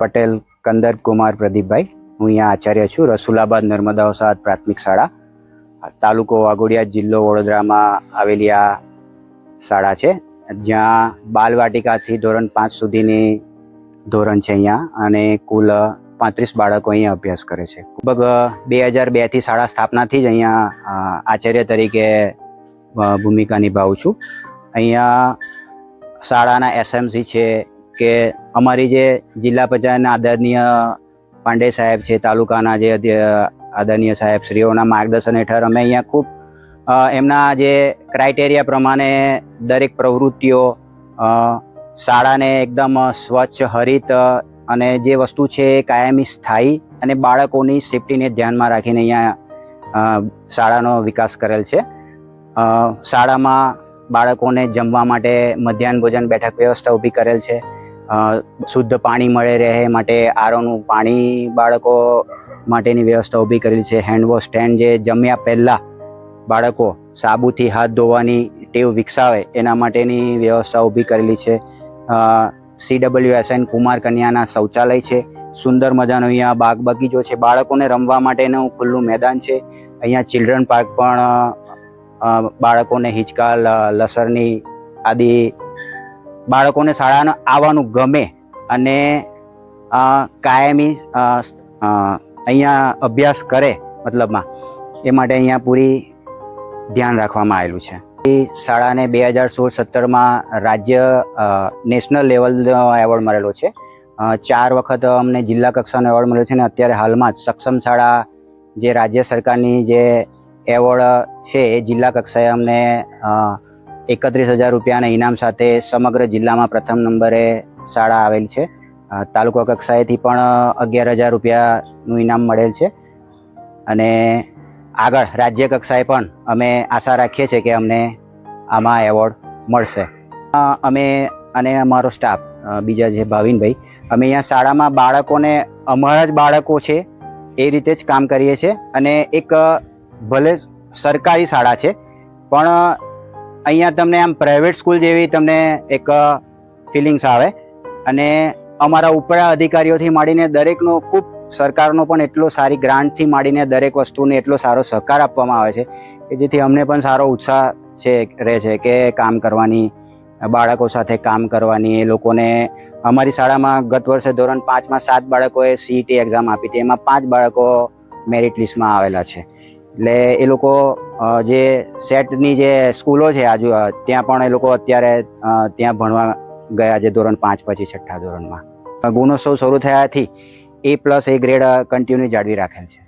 પટેલ, કંદર, કુમાર, પ્રદીપભાઈ. હું અહીંયા આચાર્ય છું, રસુલાબાદ નર્મદા વસાહત પ્રાથમિક શાળા. તાલુકો વાઘોડિયા જિલ્લો વડોદરામાં આવેલી આ શાળા છે. જ્યાં બાલવાટિકાથી ધોરણ પાંચ સુધીની ધોરણ છે અહીંયા અને કુલ પાંત્રીસ બાળકો અહીંયા અભ્યાસ કરે છે. લગભગ બે હજાર બેથી શાળા સ્થાપનાથી જ અહીંયા આચાર્ય તરીકે ભૂમિકા નિભાવું છું. અહીંયા શાળાના એસએમસી છે કે અમારી જે જિલ્લા પંચાયતના આદરણીય પાંડે સાહેબ છે, તાલુકાના જે આદરણીય સાહેબ શ્રીઓના માર્ગદર્શન હેઠળ અમે અહીંયા ખૂબ એમના જે ક્રાઇટેરિયા પ્રમાણે દરેક પ્રવૃત્તિઓ શાળાને એકદમ સ્વચ્છ, હરિત અને જે વસ્તુ છે એ કાયમી સ્થાયી અને બાળકોની સેફટીને ધ્યાનમાં રાખીને અહીંયા શાળાનો વિકાસ કરેલ છે. શાળામાં બાળકોને જમવા માટે મધ્યાહન ભોજન, બેઠક વ્યવસ્થા ઊભી કરેલ છે. શુદ્ધ પાણી મળે રહે માટે આરોનું પાણી બાળકો માટેની વ્યવસ્થા ઊભી કરેલી છે. હેન્ડવોશ સ્ટેન્ડ જે જમ્યા પહેલાં બાળકો સાબુથી હાથ ધોવાની ટેવ વિકસાવે એના માટેની વ્યવસ્થા ઊભી કરેલી છે. સી ડબલ્યુ એસ એન કુમાર કન્યાના શૌચાલય છે. સુંદર મજાનો અહીંયા બાગ બગીચો છે. બાળકોને રમવા માટેનું ખુલ્લું મેદાન છે. અહીંયા ચિલ્ડ્રન પાર્ક પણ બાળકોને હિંચકા લસરની આદિ બાળકોને શાળાને આવવાનું ગમે અને કાયમી અહીંયા અભ્યાસ કરે મતલબમાં, એ માટે અહીંયા પૂરી ધ્યાન રાખવામાં આવેલું છે. શાળાને બે હજાર સોળ સત્તરમાં રાજ્ય નેશનલ લેવલનો એવોર્ડ મળેલો છે. ચાર વખત અમને જિલ્લા કક્ષાનો એવોર્ડ મળ્યો છે અને અત્યારે હાલમાં જ સક્ષમ શાળા જે રાજ્ય સરકારની જે એવોર્ડ છે એ જિલ્લા કક્ષાએ અમને એકત્રીસ હજાર રૂપિયાના ઇનામ સાથે સમગ્ર જિલ્લામાં પ્રથમ નંબરે શાળા આવેલ છે. તાલુકા કક્ષાએથી પણ અગિયાર હજાર રૂપિયાનું ઇનામ મળેલ છે. અને આગળ રાજ્ય કક્ષાએ પણ અમે આશા રાખીએ છીએ કે અમને આમાં એવોર્ડ મળશે. અમે અને અમારો સ્ટાફ બીજા જે ભાવિનભાઈ, અમે અહીંયા શાળામાં બાળકોને, અમારા જ બાળકો છે એ રીતે જ કામ કરીએ છીએ. અને એક, ભલે સરકારી શાળા છે, પણ અહીંયા તમને આમ પ્રાઇવેટ સ્કૂલ જેવી તમને એક ફિલિંગ્સ આવે. અને અમારા ઉપરા અધિકારીઓથી માંડીને દરેકનો ખૂબ સરકારનો પણ એટલો સારી ગ્રાન્ટથી માંડીને દરેક વસ્તુને એટલો સારો સહકાર આપવામાં આવે છે કે જેથી અમને પણ સારો ઉત્સાહ છે, રહે છે કે કામ કરવાની, બાળકો સાથે કામ કરવાની, એ લોકોને અમારી શાળામાં ગત વર્ષે ધોરણ પાંચમાં સાત બાળકોએ સીઈટી એક્ઝામ આપી હતી. એમાં પાંચ બાળકો મેરિટ લિસ્ટમાં આવેલા છે. એટલે એ લોકો જે સેટની જે સ્કૂલો છે આજુ ત્યાં પણ એ લોકો અત્યારે ત્યાં ભણવા ગયા છે ધોરણ પાંચ પછી છઠ્ઠા ધોરણમાં. ગુણોત્સવ શરૂ થયાથી A plus A grade continue જાળવી રાખેલ છે.